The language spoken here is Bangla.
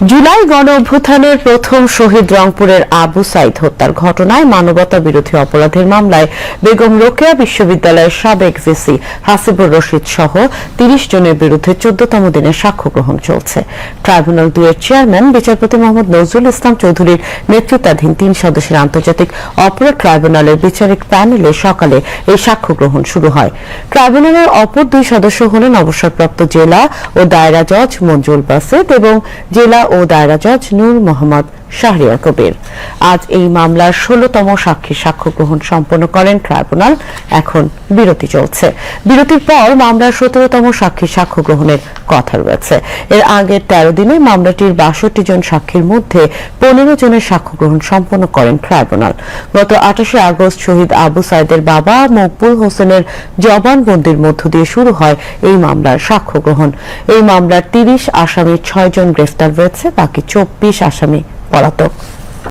জুলাই গণ অভ্যুত্থানের প্রথম শহীদ রংপুরের আবু সাইদ হত্যার ঘটনায় মানবতা বিরোধী অপরাধের মামলায় বেগম রোকেয়া বিশ্ববিদ্যালয়ের সাবেক ভিসি হাসিবুর রশিদ সহ তিরিশ জনের বিরুদ্ধে চোদ্দতম দিনের সাক্ষ্য গ্রহণ চলছে। ট্রাইব্যুনাল দুয়ের চেয়ারম্যান বিচারপতি মোহাম্মদ নজরুল ইসলাম চৌধুরীর নেতৃত্বাধীন তিন সদস্যের আন্তর্জাতিক অপরাধ ট্রাইব্যুনালের বিচারিক প্যানেলে সকালে এই সাক্ষ্য গ্রহণ শুরু হয়। ট্রাইব্যুনালের অপর দুই সদস্য হলেন অবসরপ্রাপ্ত জেলা ও দায়রা জজ মঞ্জুল বাসেদ এবং জেলা ও দায়রা জজ নূর মোহাম্মদ। শাহরিয়ার কবির। আজ এই মামলার ষোলতম সাক্ষীর সাক্ষ্য গ্রহণ সম্পন্ন করেন ট্রাইব্যুনাল। এখন বিরতি চলছে। বিরতির পর মামলার সতেরোতম সাক্ষীর সাক্ষ্য গ্রহণের কথা রয়েছে। এর আগের তেরো দিনে মামলাটির বাষট্টি জন সাক্ষীর মধ্যে পনেরো জনের সাক্ষ্য গ্রহণ সম্পন্ন করেন ট্রাইব্যুনাল। গত আঠাশে আগস্ট শহীদ আবু সাইদের বাবা মকবুল হোসেনের জবানবন্দির মধ্য দিয়ে শুরু হয় এই মামলার সাক্ষ্য গ্রহণ। এই মামলার তিরিশ আসামির ছয় জন গ্রেফতার রয়েছে, বাকি চব্বিশ আসামি Molotov.